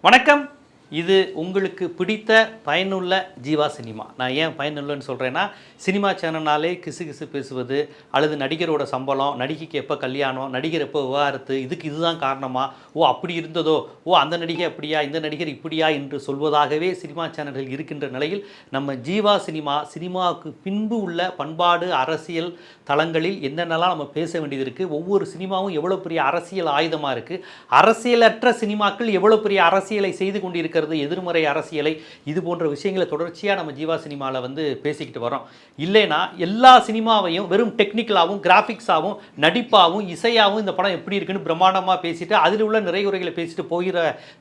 வணக்கம். இது உங்களுக்கு பிடித்த பயனுள்ள ஜீவா சினிமா. நான் ஏன் பயனுள்ளன்னு சொல்கிறேன்னா சினிமா சேனல்னாலே கிசு கிசு பேசுவது அல்லது நடிகரோட சம்பளம் நடிகைக்கு எப்போ கல்யாணம் நடிகர் எப்போ விவாகரத்து இதுக்கு இதுதான் காரணமா? ஓ அப்படி இருந்ததோ? ஓ அந்த நடிகை அப்படியா? இந்த நடிகர் இப்படியா? என்று சொல்வதாகவே சினிமா சேனல்கள் இருக்கின்ற நிலையில் நம்ம ஜீவா சினிமா சினிமாவுக்கு பின்பு உள்ள பண்பாடு அரசியல் தளங்களில் என்னென்னலாம் நம்ம பேச வேண்டியது இருக்குது ஒவ்வொரு சினிமாவும் எவ்வளோ பெரிய அரசியல் ஆயுதமாக இருக்குது அரசியலற்ற சினிமாக்கள் எவ்வளோ பெரிய அரசியலை செய்து கொண்டிருக்கிறது எதிர்மறை அரசியலை இது போன்ற விஷயங்களை தொடர்ச்சியாக நம்ம ஜீவா சினிமாவில் வந்து பேசிக்கிட்டு வரோம் இல்லைனா எல்லா சினிமாவையும் வெறும் டெக்னிக்கலாகவும் கிராஃபிக்ஸாகவும் நடிப்பாகவும் இசையாகவும் இந்த படம் எப்படி இருக்குன்னு பிரம்மாண்டமாக பேசிட்டு அதில் உள்ள நிறைகுறைகளை பேசிட்டு போகிற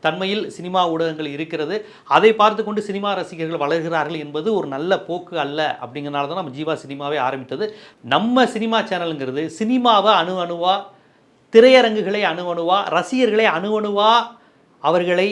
தன்மையில் சினிமா ஊடகங்கள் இருக்கிறது. அதை பார்த்து கொண்டு சினிமா ரசிகர்கள் வளர்கிறார்கள் என்பது ஒரு நல்ல போக்கு அல்ல அப்படிங்கிறனால தான் நம்ம ஜீவா சினிமாவே ஆரம்பித்தது. நம்ம சினிமா சேனலுங்கிறது சினிமாவை அணு அணுவா திரையரங்குகளை அணு அணுவா ரசிகர்களை அணு அணுவா அவர்களை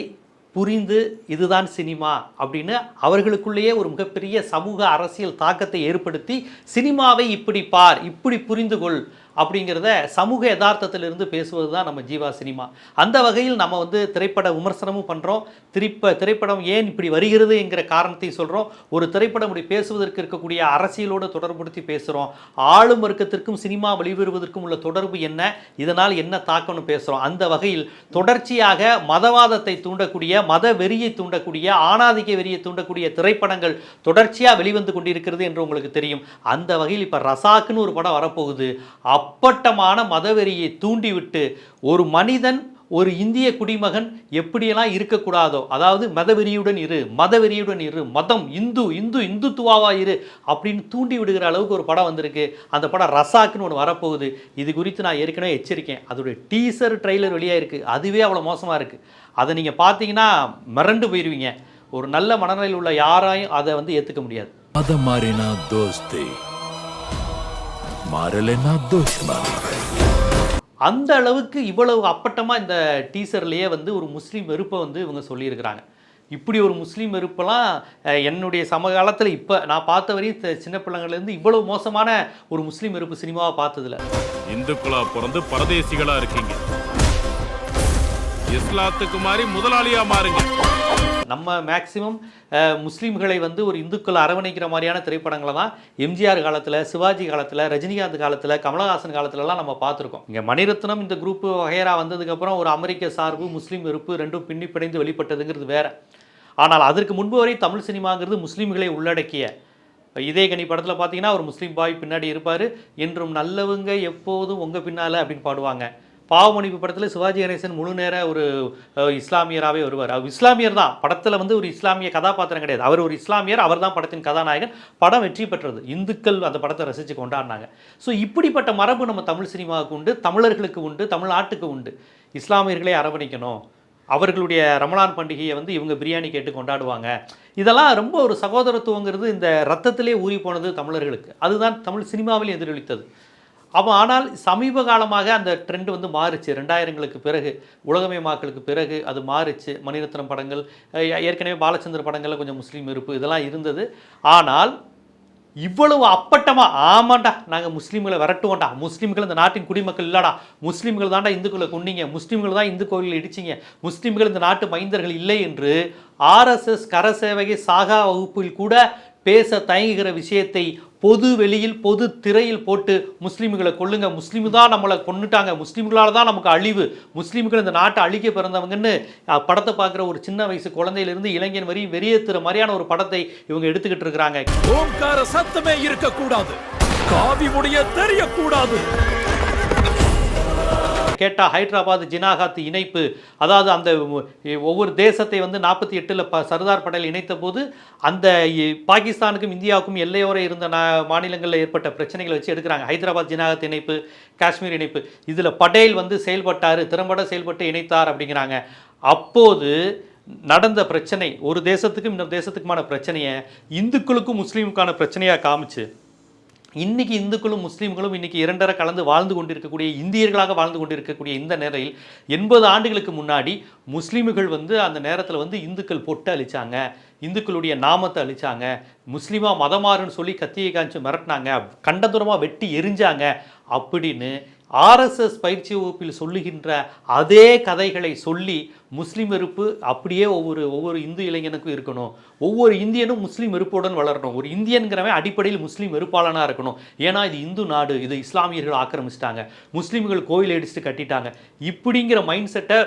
புரிந்து இதுதான் சினிமா அப்படின்னு அவர்களுக்குள்ளேயே ஒரு மிகப்பெரிய சமூக அரசியல் தாக்கத்தை ஏற்படுத்தி சினிமாவை இப்படி பார் இப்படி புரிந்து கொள் அப்படிங்கிறத சமூக யதார்த்தத்திலிருந்து பேசுவது தான் நம்ம ஜீவா சினிமா. அந்த வகையில் நம்ம வந்து திரைப்பட விமர்சனமும் பண்ணுறோம் திரைப்ப திரைப்படம் ஏன் இப்படி வருகிறது என்கிற காரணத்தை சொல்கிறோம் ஒரு திரைப்படம் இப்படி பேசுவதற்கு இருக்கக்கூடிய அரசியலோடு தொடர்புபடுத்தி பேசுகிறோம் ஆளும் வர்க்கத்திற்கும் சினிமா வெளிவருவதற்கும் உள்ள தொடர்பு என்ன? இதனால் என்ன தாக்கம்னு பேசுகிறோம் அந்த வகையில் தொடர்ச்சியாக மதவாதத்தை தூண்டக்கூடிய மத வெறியை தூண்டக்கூடிய ஆணாதிக்க வெறியை தூண்டக்கூடிய திரைப்படங்கள் தொடர்ச்சியாக வெளிவந்து கொண்டிருக்கிறது என்று உங்களுக்கு தெரியும். அந்த வகையில் இப்போ ரசாக்குன்னு ஒரு படம் வரப்போகுது. அப் அப்பட்டமான மதவெறியை தூண்டிவிட்டு ஒரு மனிதன் ஒரு இந்திய குடிமகன் எப்படியெல்லாம் இருக்கக்கூடாதோ அதாவது மதவெறியுடன் இரு மதவெறியுடன் இரு மதம் இந்து இந்து இந்துத்துவாவா இரு அப்படின்னு தூண்டி விடுகிற அளவுக்கு ஒரு படம் வந்திருக்கு. அந்த படம் ரசாக்குன்னு ஒன்று வரப்போகுது. இது குறித்து நான் ஏற்கனவே எச்சரிக்கேன். அதோடைய டீசர் ட்ரெய்லர் வெளியாக இருக்குது அதுவே அவ்வளோ மோசமாக இருக்குது அதை நீங்கள் பார்த்தீங்கன்னா மிரண்டு போயிடுவீங்க ஒரு நல்ல மனநிலையில் உள்ள யாராயும் அதை வந்து ஏற்றுக்க முடியாது. மதம் மாறினா தோஸ்தே. மாறலைன்னா துஷ்மன் அந்த அளவுக்கு இவ்வளவு அப்பட்டமாக இந்த டீசர்லேயே வந்து ஒரு முஸ்லீம் வெறுப்பை வந்து இவங்க சொல்லியிருக்கிறாங்க. இப்படி ஒரு முஸ்லீம் வெறுப்பெல்லாம் என்னுடைய சமகாலத்தில் இப்போ நான் பார்த்த வரையும் சின்ன பிள்ளைங்கள்லேருந்து இவ்வளவு மோசமான ஒரு முஸ்லீம் வெறுப்பு சினிமாவை பார்த்ததில்ல. இந்துக்களாக பிறந்து பரதேசிகளாக இருக்கீங்க. இஸ்லாத்துக்கு மாதிரி முதலாளியாக மாறுங்க. நம்ம மேக்சிமம் முஸ்லீம்களை வந்து ஒரு இந்துக்களை அரவணைக்கிற மாதிரியான திரைப்படங்களை தான் எம்ஜிஆர் காலத்தில் சிவாஜி காலத்தில் ரஜினிகாந்த் காலத்தில் கமலஹாசன் காலத்துலலாம் நம்ம பார்த்துருக்கோம். இங்கே மணிரத்னம் இந்த குரூப்பு வகையரா வந்ததுக்கப்புறம் ஒரு அமெரிக்க சார்பு முஸ்லீம் வெறுப்பு ரெண்டும் பின்னி பிணைந்து வெளிப்பட்டதுங்கிறது வேறு. ஆனால் அதற்கு முன்பு வரை தமிழ் சினிமாங்கிறது முஸ்லீம்களை உள்ளடக்கிய. இதே கனி படத்தில் பார்த்தீங்கன்னா ஒரு முஸ்லீம் பாய் பின்னாடி இருப்பார். என்றும் நல்லவங்க எப்போதும் உங்கள் பின்னால் அப்படின்னு பாடுவாங்க. பாவமணிப்பு படத்தில் சிவாஜி கணேசன் முழு நேர ஒரு இஸ்லாமியராகவே வருவார். அவர் இஸ்லாமியர் தான். படத்தில் வந்து ஒரு இஸ்லாமிய கதாபாத்திரம் கிடையாது. அவர் ஒரு இஸ்லாமியர் அவர் தான் படத்தின் கதாநாயகன். படம் வெற்றி பெற்றது. இந்துக்கள் அந்த படத்தை ரசித்து கொண்டாடினாங்க. ஸோ இப்படிப்பட்ட மரபு நம்ம தமிழ் சினிமாவுக்கு உண்டு தமிழர்களுக்கு உண்டு தமிழ்நாட்டுக்கு உண்டு. இஸ்லாமியர்களை அரவணைக்கணும். அவர்களுடைய ரமலான் பண்டிகையை வந்து இவங்க பிரியாணி கேட்டு கொண்டாடுவாங்க. இதெல்லாம் ரொம்ப ஒரு சகோதரத்துவங்கிறது இந்த ரத்தத்திலே ஊறி போனது தமிழர்களுக்கு. அதுதான் தமிழ் சினிமாவில் எதிரொலித்தது. அப்போ ஆனால் சமீப காலமாக அந்த ட்ரெண்ட் வந்து மாறுச்சு. ரெண்டாயிரங்களுக்கு பிறகு உலகமயமாக்கலுக்கு பிறகு அது மாறுச்சு. மணிரத்னம் படங்கள் ஏற்கனவே பாலச்சந்திர படங்களில் கொஞ்சம் முஸ்லீம் இருப்பு இதெல்லாம் இருந்தது. ஆனால் இவ்வளவு அப்பட்டமாக ஆமாண்டா நாங்கள் முஸ்லீம்களை விரட்டுவோம்டா. முஸ்லீம்கள் இந்த நாட்டின் குடிமக்கள் இல்லைடா. முஸ்லீம்கள் தான்டா இந்துக்களை கொன்னீங்க. முஸ்லீம்கள் தான் இந்து கோயிலில் இடிச்சிங்க. முஸ்லீம்கள் இந்த நாட்டு மைந்தர்கள் இல்லை என்று ஆர்எஸ்எஸ் கரசேவகை சாகா வகுப்பில் கூட பேச தயங்குகிற விஷயத்தை பொது வெளியில் பொது திரையில் போட்டு முஸ்லீம்களை கொள்ளுங்க முஸ்லீம் தான் நம்மளை கொண்டுட்டாங்க முஸ்லீம்களால் தான் நமக்கு அழிவு. முஸ்லீம்கள் இந்த நாட்டை அழிக்க பிறந்தவங்கன்னு படத்தை பார்க்குற ஒரு சின்ன வயசு குழந்தையிலிருந்து இளைஞன் வரையும் வெறியேற்றுற மாதிரியான ஒரு படத்தை இவங்க எடுத்துக்கிட்டு இருக்கிறாங்க ஓம்கார சத்தமே இருக்கக்கூடாது. காவி உடைய தெரியக்கூடாது. கேட்டால் ஹைதராபாத் ஜினாகாத் இணைப்பு அதாவது அந்த ஒவ்வொரு தேசத்தை வந்து நாற்பத்தி எட்டில் ப சர்தார் படேல் இணைத்த போது அந்த பாகிஸ்தானுக்கும் இந்தியாவுக்கும் எல்லையோர இருந்த நா மாநிலங்களில் ஏற்பட்ட பிரச்சனைகளை வச்சு எடுக்கிறாங்க. ஹைதராபாத் ஜினாகத் இணைப்பு காஷ்மீர் இணைப்பு. இதில் படேல் வந்து செயல்பட்டார் திறம்பட செயல்பட்டு இணைத்தார் அப்படிங்கிறாங்க. அப்போது நடந்த பிரச்சனை ஒரு தேசத்துக்கும் இன்னொரு தேசத்துக்குமான பிரச்சனையை இந்துக்களுக்கும் முஸ்லீமுக்கான பிரச்சனையாக காமிச்சு இன்னைக்கு இந்துக்களும் முஸ்லீம்களும் இன்னைக்கு இரண்டரை கலந்து வாழ்ந்து கொண்டிருக்கக்கூடிய இந்தியர்களாக வாழ்ந்து கொண்டிருக்கக்கூடிய இந்த நிலையில் எண்பது ஆண்டுகளுக்கு முன்னாடி முஸ்லீம்கள் வந்து அந்த நேரத்தில் வந்து இந்துக்கள் பொட்டு அழிச்சாங்க இந்துக்களுடைய நாமத்தை அழிச்சாங்க முஸ்லீமா மதமாறுன்னு சொல்லி கத்தியை காமிச்சு மிரட்டினாங்க கண்டதூரமாக வெட்டி எரிஞ்சாங்க அப்படின்னு ஆர்எஸ்எஸ் பயிற்சி வகுப்பில் சொல்லுகின்ற அதே கதைகளை சொல்லி முஸ்லீம் வெறுப்பு அப்படியே ஒவ்வொரு ஒவ்வொரு இந்து இளைஞனுக்கும் இருக்கணும். ஒவ்வொரு இந்தியனும் முஸ்லீம் வெறுப்புடன் வளரணும். ஒரு இந்தியன்கிறவன் அடிப்படையில் முஸ்லீம் வெறுப்பாளனாக இருக்கணும். ஏன்னா இது இந்து நாடு இது இஸ்லாமியர்கள் ஆக்கிரமிச்சிட்டாங்க. முஸ்லீம்கள் கோயில் அடிச்சுட்டு கட்டிட்டாங்க. இப்படிங்கிற மைண்ட் செட்டை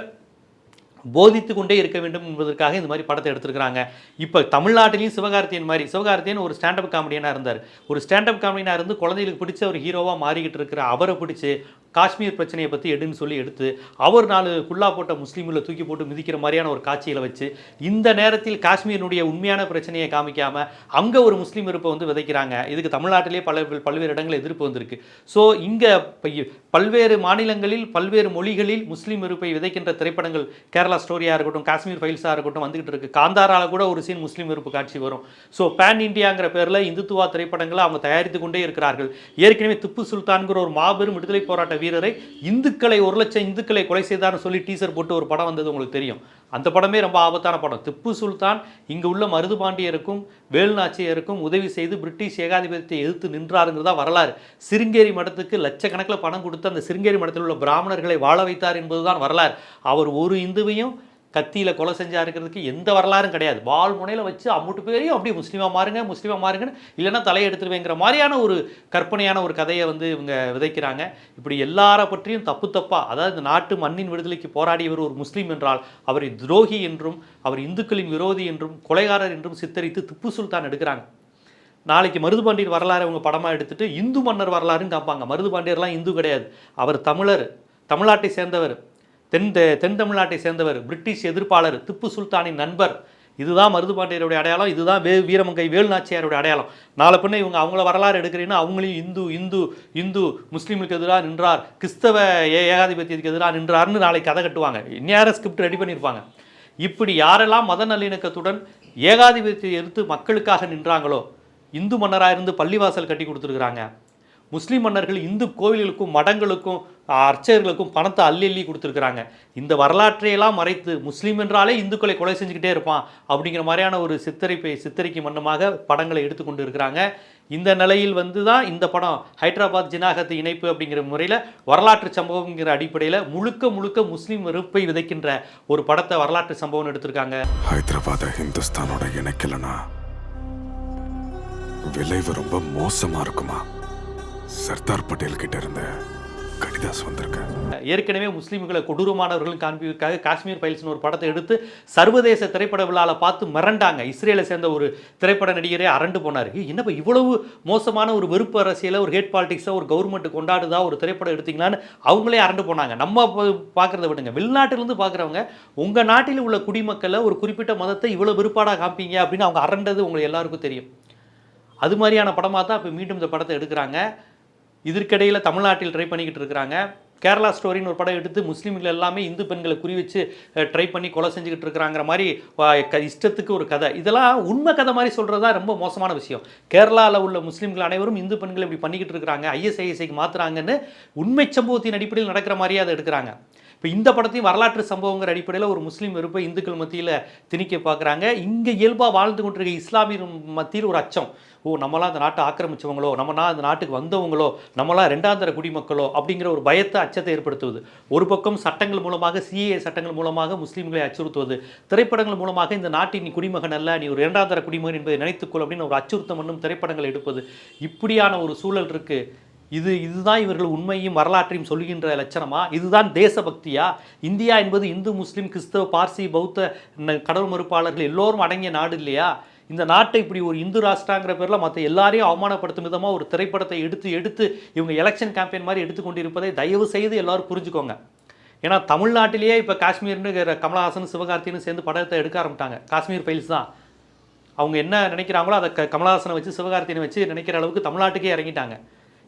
போதித்து கொண்டே இருக்க வேண்டும் என்பதற்காக இந்த மாதிரி படத்தை எடுத்திருக்கிறாங்க. இப்போ தமிழ்நாட்டிலையும் சிவகார்த்தியன் மாதிரி சிவகார்த்தியன் ஒரு ஸ்டாண்டப் காமெடியனாக இருந்தார். ஒரு ஸ்டாண்டப் காமெடியனாக இருந்து குழந்தைகளுக்கு பிடிச்ச ஒரு ஹீரோவாக மாறிக்கிட்டு இருக்கிற அவரை பிடிச்சி காஷ்மீர் பிரச்சனையை பற்றி எடுன்னு சொல்லி எடுத்து அவர் நாலு குல்லா போட்ட முஸ்லீம்களை தூக்கி போட்டு மிதிக்கிற மாதிரியான ஒரு காட்சிகளை வச்சு இந்த நேரத்தில் காஷ்மீரினுடைய உண்மையான பிரச்சனையை காமிக்காமல் அங்கே ஒரு முஸ்லீம் இருப்பை வந்து விதைக்கிறாங்க. இதுக்கு தமிழ்நாட்டிலே பல பல்வேறு இடங்கள் எதிர்ப்பு வந்திருக்கு. ஸோ இங்கே பல்வேறு மாநிலங்களில் பல்வேறு மொழிகளில் முஸ்லீம் இருப்பை விதைக்கின்ற திரைப்படங்கள் கேரளா ஸ்டோரியாக இருக்கட்டும் காஷ்மீர் ஃபைல்ஸாக இருக்கட்டும் வந்துகிட்டு இருக்கு. காந்தாரால கூட ஒரு சீன் முஸ்லீம் வெறுப்பு காட்சி வரும். ஸோ பேன் இந்தியாங்கிற பேரில் இந்துத்துவா திரைப்படங்களை அவங்க தயாரித்து கொண்டே இருக்கிறார்கள். ஏற்கனவே திப்பு சுல்தான்கிற ஒரு மாபெரும் விடுதலை போராட்ட வீரரை இந்துக்களை ஒரு லட்சம் இந்துக்களை கொலை செய்தார்னு சொல்லி டீசர் போட்டு ஒரு படம் வந்தது உங்களுக்கு தெரியும். அந்த படமே ரொம்ப ஆபத்தான படம். திப்பு சுல்தான் இங்கே உள்ள மருது பாண்டியருக்கும் வேலுநாச்சியருக்கும் உதவி செய்து பிரிட்டிஷ் ஏகாதிபத்தியத்தை எதிர்த்து நின்றாருங்கிறதா வரலாறு. சிருங்கேரி மடத்துக்கு லட்சக்கணக்கில் பணம் கொடுத்து அந்த சிருங்கேரி மடத்தில் உள்ள பிராமணர்களை வாழ வைத்தார் என்பதுதான் வரலாறு. அவர் ஒரு இந்துவையும் கத்தியில் கொலை செஞ்சா இருக்கிறதுக்கு எந்த வரலாறும் கிடையாது. வால் முனையில் வச்சு அம்முட்டு பேரையும் அப்படியே முஸ்லீமாக மாறுங்க முஸ்லீமாக மாறுங்கன்னு இல்லைன்னா தலையை எடுத்துருவேங்கிற மாதிரியான ஒரு கற்பனையான ஒரு கதையை வந்து இவங்க விதைக்கிறாங்க. இப்படி எல்லார பற்றியும் தப்பு தப்பாக அதாவது இந்த நாட்டு மண்ணின் விடுதலைக்கு போராடியவர் ஒரு முஸ்லீம் என்றால் அவரை துரோகி என்றும் அவர் இந்துக்களின் விரோதி என்றும் கொலைகாரர் என்றும் சித்தரித்து திப்பு சுல்தான் எடுக்கிறாங்க. நாளைக்கு மருதுபாண்டியர் வரலாறு அவங்க படமாக எடுத்துட்டு இந்து மன்னர் வரலாறுன்னு காப்பாங்க. மருதுபாண்டியர்லாம் இந்து கிடையாது. அவர் தமிழர் தமிழ்நாட்டை சேர்ந்தவர். தென் தெ- தென் தமிழ்நாட்டை சேர்ந்தவர் பிரிட்டிஷ் எதிர்ப்பாளர் திப்பு சுல்தானின் நண்பர். இதுதான் மருதுபாண்டியருடைய அடையாளம். இதுதான் வே வீரமங்கை வேலுநாச்சியாருடைய அடையாளம். நாலு பின்ன இவங்க அவங்கள வரலாறு எடுக்கிறீங்கன்னா அவங்களையும் இந்து இந்து இந்து முஸ்லீமுக்கு எதிராக நின்றார். கிறிஸ்தவ ஏ- ஏகாதிபத்தியத்துக்கு எதிராக நின்றார்னு நாளைக்கு கதை கட்டுவாங்க. இந்நேரம் ஸ்கிரிப்ட் ரெடி பண்ணியிருப்பாங்க. இப்படி யாரெல்லாம் மத நல்லிணக்கத்துடன் ஏகாதிபத்தியத்தை எதிர்த்து மக்களுக்காக நின்றாங்களோ இந்து மன்னராக இருந்து பள்ளிவாசல் கட்டி கொடுத்துருக்குறாங்க. முஸ்லீம் மன்னர்கள் இந்து கோவில்களுக்கும் மடங்களுக்கும் அர்ச்சகர்களுக்கும் பணத்தை அள்ளி அள்ளி கொடுத்துருக்குறாங்க. இந்த வரலாற்றையெல்லாம் மறைத்து முஸ்லீம் என்றாலே இந்துக்களை கொலை செஞ்சுக்கிட்டே இருப்பான் அப்படிங்கிற மாதிரியான ஒரு சித்தரிப்பை சித்தரிக்கும் வண்ணமாக படங்களை எடுத்துக்கொண்டு இருக்கிறாங்க இந்த நிலையில் வந்து தான் இந்த படம் ஹைதராபாத் ஜினாகத்து இணைப்பு அப்படிங்கிற முறையில் வரலாற்று சம்பவங்கிற அடிப்படையில் முழுக்க முழுக்க முஸ்லீம் வெறுப்பை விதைக்கின்ற ஒரு படத்தை வரலாற்று சம்பவம் எடுத்திருக்காங்க. ஹைதராபாத்தை ஹிந்துஸ்தானோட இணைக்கலனா? விளைவு ரொம்ப மோசமாக இருக்குமா? சர்தார் பட்டேல் கிட்ட இருந்த கடிதாஸ் வந்திருக்கு ஏற்கனவே முஸ்லீம்களை கொடூரமானவர்கள் காண்பிக்காக காஷ்மீர் பைல்ஸ்னு ஒரு படத்தை எடுத்து சர்வதேச திரைப்பட விழாவில் பார்த்து மிரண்டாங்க. இஸ்ரேலை சேர்ந்த ஒரு திரைப்பட நடிகரே அரண்டு போனார். என்னப்போ இவ்வளவு மோசமான ஒரு வெறுப்பு அரசியலை ஒரு ஹேட் பாலிடிக்ஸை ஒரு கவர்மெண்ட் கொண்டாடுதா ஒரு திரைப்படம் எடுத்தீங்களான்னு அவங்களே அரண்டு போனாங்க. நம்ம பார்க்குறத விடுங்க. வெளிநாட்டிலிருந்து பார்க்குறவங்க உங்கள் நாட்டில் உள்ள குடிமக்களை ஒரு குறிப்பிட்ட மதத்தை இவ்வளோ வெறுப்பாடாக காப்பீங்க அப்படின்னு அவங்க அரண்டது உங்களுக்கு எல்லாருக்கும் தெரியும். அது மாதிரியான படமாக தான் இப்போ மீண்டும் இந்த படத்தை எடுக்கிறாங்க. இதற்கிடையில் தமிழ்நாட்டில் ட்ரை பண்ணிக்கிட்டு இருக்கிறாங்க. கேரளா ஸ்டோரின்னு ஒரு படம் எடுத்து முஸ்லீம்கள் எல்லாமே இந்து பெண்களை குறி வச்சு ட்ரை பண்ணி கொலை செஞ்சுக்கிட்டு இருக்கிறாங்கிற மாதிரி க- இஷ்டத்துக்கு ஒரு கதை. இதெல்லாம் உண்மை கதை மாதிரி சொல்கிறது தான் ரொம்ப மோசமான விஷயம். கேரளாவில் உள்ள முஸ்லீம்கள் அனைவரும் இந்து பெண்களை இப்படி பண்ணிக்கிட்டு இருக்கிறாங்க. ஐஎஸ்ஐஎஸ்ஐக்கு மாற்றுறாங்கன்னு உண்மை சம்பவத்தின் அடிப்படையில் நடக்கிற மாதிரியே அதை எடுக்கிறாங்க. இப்போ இந்த படத்தையும் வரலாற்று சம்பவங்கிற அடிப்படையில் ஒரு முஸ்லீம் வெறுப்பை இந்துக்கள் மத்தியில் திணிக்க பார்க்குறாங்க இங்கே இயல்பாக வாழ்ந்து கொண்டிருக்க இஸ்லாமியர் மத்தியில் ஒரு அச்சம். ஓ நம்மளாம் அந்த நாட்டை ஆக்கிரமிச்சவங்களோ நம்மனா அந்த நாட்டுக்கு வந்தவங்களோ நம்மளாம் ரெண்டாந்தர குடிமக்களோ அப்படிங்கிற ஒரு பயத்தை அச்சத்தை ஏற்படுத்துவது. ஒரு பக்கம் சட்டங்கள் மூலமாக சிஏஏ சட்டங்கள் மூலமாக முஸ்லீம்களை அச்சுறுத்துவது. திரைப்படங்கள் மூலமாக இந்த நாட்டின் நீ குடிமகன் அல்ல நீ ஒரு இரண்டாந்தர குடிமகன் என்பதை நினைத்துக்கொள் அப்படின்னு ஒரு அச்சுறுத்தம் பண்ணும் திரைப்படங்கள் எடுப்பது. இப்படியான ஒரு சூழல் இருக்குது இது இதுதான் இவர்கள் உண்மையும் வரலாற்றையும் சொல்லுகின்ற லட்சணமா? இதுதான் தேசபக்தியா? இந்தியா என்பது இந்து முஸ்லீம் கிறிஸ்தவ பார்சி பௌத்த கடவுள் மறுப்பாளர்கள் எல்லோரும் அடங்கிய நாடு இல்லையா? இந்த நாட்டை இப்படி ஒரு இந்து ராஷ்டிராங்கிற பேரில் மற்ற எல்லாரையும் அவமானப்படுத்தும் விதமாக ஒரு திரைப்படத்தை எடுத்து எடுத்து இவங்க எலெக்ஷன் கேம்பெயின் மாதிரி எடுத்துக்கொண்டு இருப்பதை தயவு செய்து எல்லோரும் புரிஞ்சுக்கோங்க. ஏன்னா தமிழ்நாட்டிலேயே இப்போ காஷ்மீர்னு கமலஹாசன் சிவகார்த்தின்னு சேர்ந்து படத்தை எடுக்க ஆரம்பிட்டாங்க. காஷ்மீர் ஃபைல்ஸ் தான். அவங்க என்ன நினைக்கிறாங்களோ அதை க- கமலஹாசனை வச்சு சிவகார்த்தியனை வச்சு நினைக்கிற அளவுக்கு தமிழ்நாட்டுக்கே இறங்கிட்டாங்க.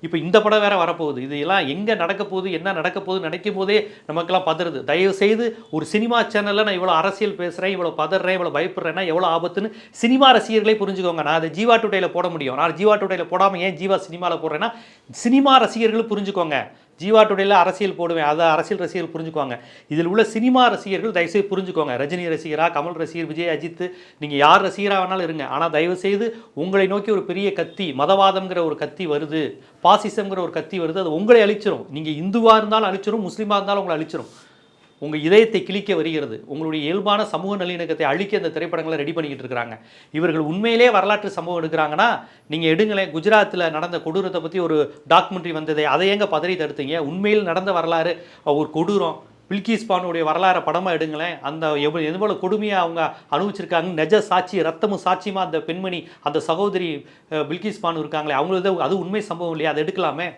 இப்போ இந்த படம் வேற வரப்போகுது. இது எல்லாம் எங்கே நடக்க போகுது என்ன நடக்க போகுது நினைக்கும் போதே நமக்கெல்லாம் பதறுது. தயவு செய்து ஒரு சினிமா சேனலில் நான் இவ்வளோ அரசியல் பேசுகிறேன் இவ்வளோ பதறேன் இவ்வளோ பயப்படுறேன்னா எவ்வளோ ஆபத்துன்னு சினிமா ரசிகர்களே புரிஞ்சுக்கோங்க. நான் அதை ஜீவா டுடேல போட முடியும். நான் ஜீவா டுடேல போடாமல் ஏன் ஜீவா சினிமாவில் போடுறேன்னா சினிமா ரசிகர்கள் புரிஞ்சுக்கோங்க. ஜீவா டுடேல அரசியல் போடுவேன். அதை அரசியல் ரசிகர்கள் புரிஞ்சுக்குவாங்க. இதில் உள்ள சினிமா ரசிகர்கள் தயவுசெய்து புரிஞ்சுக்கோங்க. ரஜினி ரசிகரா கமல் ரசிகர் விஜய் அஜித் நீங்கள் யார் ரசிகராக வேணாலும் இருங்க. ஆனால் தயவுசெய்து உங்களை நோக்கி ஒரு பெரிய கத்தி மதவாதம்ங்கிற ஒரு கத்தி வருது பாசிசம்ங்கிற ஒரு கத்தி வருது அது உங்களை அழிச்சிரும். நீங்கள் இந்துவாக இருந்தாலும் அழிச்சிரும் முஸ்லீமாக இருந்தாலும் உங்களை அழிச்சிரும். உங்கள் இதயத்தை கிழிக்க வருகிறது. உங்களுடைய இயல்பான சமூக நல்லிணக்கத்தை அழிக்க இந்த திரைப்படங்களை ரெடி பண்ணிக்கிட்டு இருக்கிறாங்க. இவர்கள் உண்மையிலே வரலாற்று சம்பவம் எடுக்கிறாங்கன்னா நீங்கள் எடுங்களேன் குஜராத்தில் நடந்த கொடூரத்தை பற்றி ஒரு டாக்குமெண்ட்ரி வந்ததே அதை ஏங்க பதறி தடுத்தீங்க? உண்மையில் நடந்த வரலாறு ஒரு கொடூரம். பில்கிஸ் பானுடைய வரலாறை படமாக எடுங்களேன். அந்த எவ்வளோ எவ்வளோ கொடுமையாக அவங்க அனுபவிச்சிருக்காங்க. நெஜ சாட்சி ரத்தமும் சாட்சியமாக அந்த பெண்மணி அந்த சகோதரி பில்கிஸ் பானு இருக்காங்களே அவங்களது அது உண்மை சம்பவம் இல்லையா? அதை எடுக்கலாமே?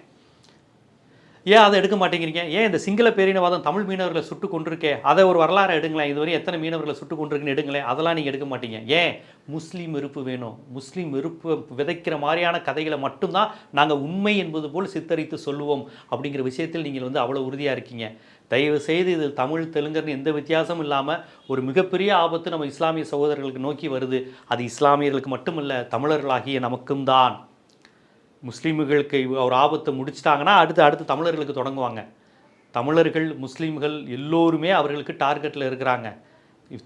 ஏன் அதை எடுக்க மாட்டேங்கிறீங்க? ஏன் இந்த சிங்கள பேரினவாதம் தமிழ் மீனவர்களை சுட்டு கொண்டிருக்கே அதை ஒரு வரலாறு எடுங்களேன். இதுவரை எத்தனை மீனவர்களை சுட்டு கொண்டிருக்குன்னு எடுங்களேன். அதெல்லாம் நீங்கள் எடுக்க மாட்டீங்க. ஏன்? முஸ்லீம் வெறுப்பு வேணும். முஸ்லீம் வெறுப்பு விதைக்கிற மாதிரியான கதைகளை மட்டும்தான் நாங்கள் உண்மை என்பது போல் சித்தரித்து சொல்லுவோம் அப்படிங்கிற விஷயத்தில் நீங்கள் வந்து அவ்வளோ உறுதியாக இருக்கீங்க. தயவு செய்து இது தமிழ் தெலுங்குன்னு எந்த வித்தியாசமும் இல்லாமல் ஒரு மிகப்பெரிய ஆபத்து நம்ம இஸ்லாமிய சகோதரர்களுக்கு நோக்கி வருது. அது இஸ்லாமியர்களுக்கு மட்டுமல்ல தமிழர்களாகிய நமக்கும் தான் முஸ்லீம்களுக்கு ஒரு ஆபத்தை முடிச்சிட்டாங்கன்னா அடுத்து அடுத்து தமிழர்களுக்கு தொடங்குவாங்க. தமிழர்கள் முஸ்லீம்கள் எல்லோருமே அவர்களுக்கு டார்கெட்டில் இருக்கிறாங்க.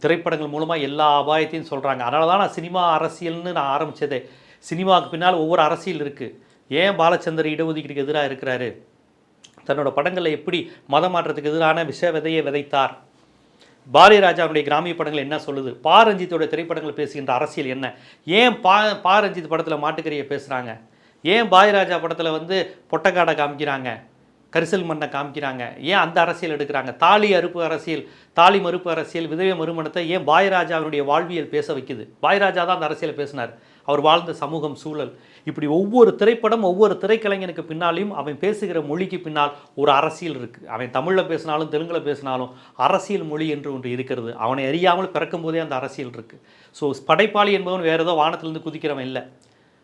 திரைப்படங்கள் மூலமாக எல்லா அபாயத்தையும் சொல்கிறாங்க அதனால தான் நான் சினிமா அரசியல்னு நான் ஆரம்பித்ததே சினிமாவுக்கு பின்னால் ஒவ்வொரு அரசியல் இருக்குது ஏன் பாலச்சந்தர் இடஒதுக்கீடுக்கு எதிராக இருக்கிறாரு? தன்னோட படங்களில் எப்படி மத மாற்றத்துக்கு எதிரான விஷ விதையை விதைத்தார்? பாரதிராஜாவுடைய கிராமிய படங்கள் என்ன சொல்லுது? பா ரஞ்சித்தோட திரைப்படங்கள் பேசுகின்ற அரசியல் என்ன? ஏன் பா பா ரஞ்சித் படத்தில் மாட்டுக்கறியை பேசுகிறாங்க ஏன் பாய்ராஜா படத்தில் வந்து பொட்டக்காடை காமிக்கிறாங்க? கரிசல் மண்ணை காமிக்கிறாங்க. ஏன் அந்த அரசியல் எடுக்கிறாங்க? தாலி அறுப்பு அரசியல் தாலி மறுப்பு அரசியல் விதவை மறுமணத்தை ஏன் பாயராஜாவினுடைய வாழ்வியல் பேச வைக்குது? பாயராஜா தான் அந்த அரசியலை பேசினார். அவர் வாழ்ந்த சமூகம் சூழல். இப்படி ஒவ்வொரு திரைப்படம் ஒவ்வொரு திரைக்கலைஞனுக்கு பின்னாலையும் அவன் பேசுகிற மொழிக்கு பின்னால் ஒரு அரசியல் இருக்குது அவன் தமிழில் பேசினாலும் தெலுங்கில் பேசினாலும் அரசியல் மொழி என்று ஒன்று இருக்கிறது. அவனை அறியாமல் பிறக்கும் போதே அந்த அரசியல் இருக்குது ஸோ படைப்பாளி என்பவன் வேறு ஏதோ வானத்திலிருந்து குதிக்கிறவன் இல்லை.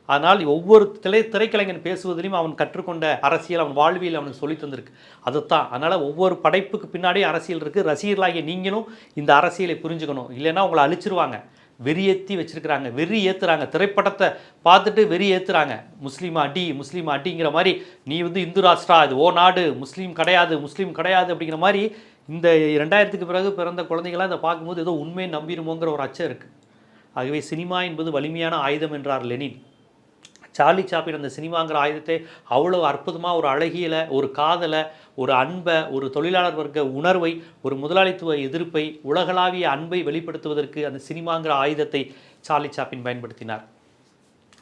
அதனால் ஒவ்வொரு திரை திரைக்கலைஞன் பேசுவதிலையும் அவன் கற்றுக்கொண்ட அரசியல் அவன் வாழ்வியல் அவனுக்கு சொல்லி தந்திருக்கு. அதுதான். அதனால் ஒவ்வொரு படைப்புக்கு பின்னாடியே அரசியல் இருக்குது ரசிகர்களாகிய நீங்களும் இந்த அரசியலை புரிஞ்சுக்கணும். இல்லைன்னா உங்களை அழிச்சிருவாங்க. வெறி ஏற்றி வச்சிருக்கிறாங்க. வெறி ஏற்றுறாங்க திரைப்படத்தை பார்த்துட்டு வெறி ஏற்றுறாங்க முஸ்லீம் அடி முஸ்லீம் அடிங்கிற மாதிரி நீ வந்து இந்து ராஷ்டிரா இது ஓ நாடு முஸ்லீம் கிடையாது முஸ்லீம் கிடையாது அப்படிங்கிற மாதிரி இந்த ரெண்டாயிரத்துக்கு பிறகு பிறந்த குழந்தைங்களாம் இதை பார்க்கும்போது ஏதோ உண்மையை நம்பிடுமோங்கிற ஒரு அச்சம் இருக்குது ஆகவே சினிமா என்பது வலிமையான ஆயுதம் என்றார் லெனின். சார்லி சாப்பின் அந்த சினிமாங்கிற ஆயுதத்தை அவ்வளோ அற்புதமாக ஒரு அழகியலை ஒரு காதலை ஒரு அன்பை ஒரு தொழிலாளர் வர்க்க உணர்வை ஒரு முதலாளித்துவ எதிர்ப்பை உலகளாவிய அன்பை வெளிப்படுத்துவதற்கு அந்த சினிமாங்கிற ஆயுதத்தை சார்லி சாப்பின் பயன்படுத்தினார்.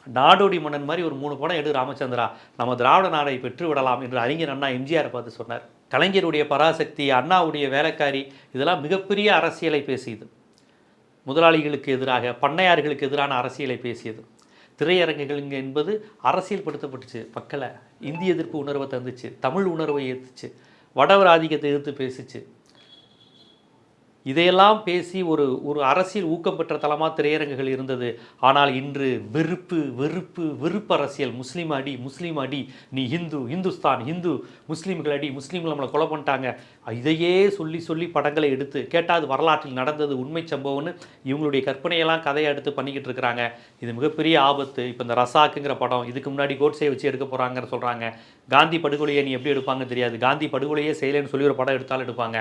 நாடோடி மன்னன் மாதிரி ஒரு மூணு படம் எடு ராமச்சந்திரா நம்ம திராவிட நாடை பெற்று விடலாம் என்று அறிஞர் அண்ணா எம்ஜிஆர் பார்த்து சொன்னார். கலைஞருடைய பராசக்தி அண்ணாவுடைய வேலைக்காரி இதெல்லாம் மிகப்பெரிய அரசியலை பேசியது. முதலாளிகளுக்கு எதிராக பண்ணையார்களுக்கு எதிரான அரசியலை பேசியது. திரையரங்குகள் இங்கே என்பது அரசியல்படுத்தப்பட்டுச்சு. மக்களை இந்திய எதிர்ப்பு உணர்வை தந்துச்சு. தமிழ் உணர்வை ஏற்றுச்சு வடவர் ஆதிக்கத்தை எதிர்த்து பேசிச்சு. இதையெல்லாம் பேசி ஒரு ஒரு அரசியல் ஊக்கம் பெற்ற தளமாக திரையரங்குகள் இருந்தது. ஆனால் இன்று வெறுப்பு வெறுப்பு வெறுப்பு அரசியல். முஸ்லீம் அடி முஸ்லீம் அடி. நீ ஹிந்து இந்துஸ்தான் ஹிந்து முஸ்லீம்கள் அடி முஸ்லீம்கள் நம்மளை கொலை பண்ணிட்டாங்க. இதையே சொல்லி சொல்லி படங்களை எடுத்து கேட்டால் அது வரலாற்றில் நடந்தது உண்மை சம்பவம்னு இவங்களுடைய கற்பனையெல்லாம் கதையை எடுத்து பண்ணிக்கிட்டு இருக்கிறாங்க. இது மிகப்பெரிய ஆபத்து. இப்போ இந்த ரசாக்குங்கிற படம் இதுக்கு முன்னாடி கோட்ஸை வச்சு எடுக்க போகிறாங்கன்னு சொல்கிறாங்க காந்தி படுகொலையை நீ எப்படி எடுப்பாங்க தெரியாது. காந்தி படுகொலையே செய்யலைன்னு சொல்லி ஒரு படம் எடுத்தாலும் எடுப்பாங்க.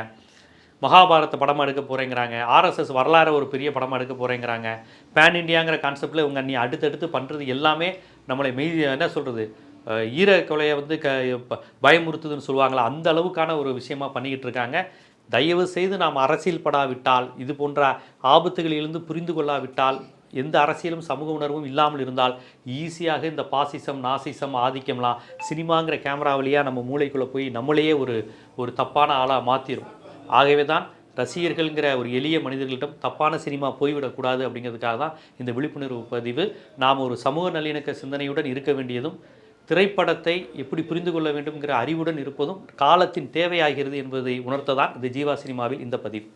மகாபாரத படமாக எடுக்க போகிறேங்கிறாங்க ஆர்எஸ்எஸ் வரலாறு ஒரு பெரிய படமாக எடுக்க போகிறேங்கிறாங்க பேன் இண்டியாங்கிற கான்செப்டில் இவங்க நீ அடுத்தடுத்து பண்ணுறது எல்லாமே நம்மளை மெய் என்ன சொல்கிறது ஈர கொலையை வந்து க பயமுறுத்துதுன்னு சொல்லுவாங்களா அந்த அளவுக்கான ஒரு விஷயமா பண்ணிக்கிட்டு இருக்காங்க. தயவு செய்து நாம் அரசியல் படாவிட்டால் இது போன்ற ஆபத்துகளிலிருந்து புரிந்து கொள்ளாவிட்டால் எந்த அரசியலும் சமூக உணர்வும் இல்லாமல் இருந்தால் ஈஸியாக இந்த பாசிசம் நாசிசம் ஆதிக்கம்லாம் சினிமாங்கிற கேமரா வழியாக நம்ம மூளைக்குள்ளே போய் நம்மளையே ஒரு ஒரு தப்பான ஆளாக மாற்றிடும் ஆகவே தான் ரசிகர்கள்ங்கிற ஒரு எளிய மனிதர்களிடம் தப்பான சினிமா போய்விடக்கூடாது அப்படிங்கிறதுக்காக தான் இந்த விழிப்புணர்வு பதிவு. நாம் ஒரு சமூக நல்லிணக்க சிந்தனையுடன் இருக்க வேண்டியதும் திரைப்படத்தை எப்படி புரிந்து கொள்ள வேண்டும்ங்கிற அறிவுடன் இருப்பதும் காலத்தின் தேவையாகிறது என்பதை உணர்த்ததான் இந்த ஜீவா சினிமாவில் இந்த பதிவு.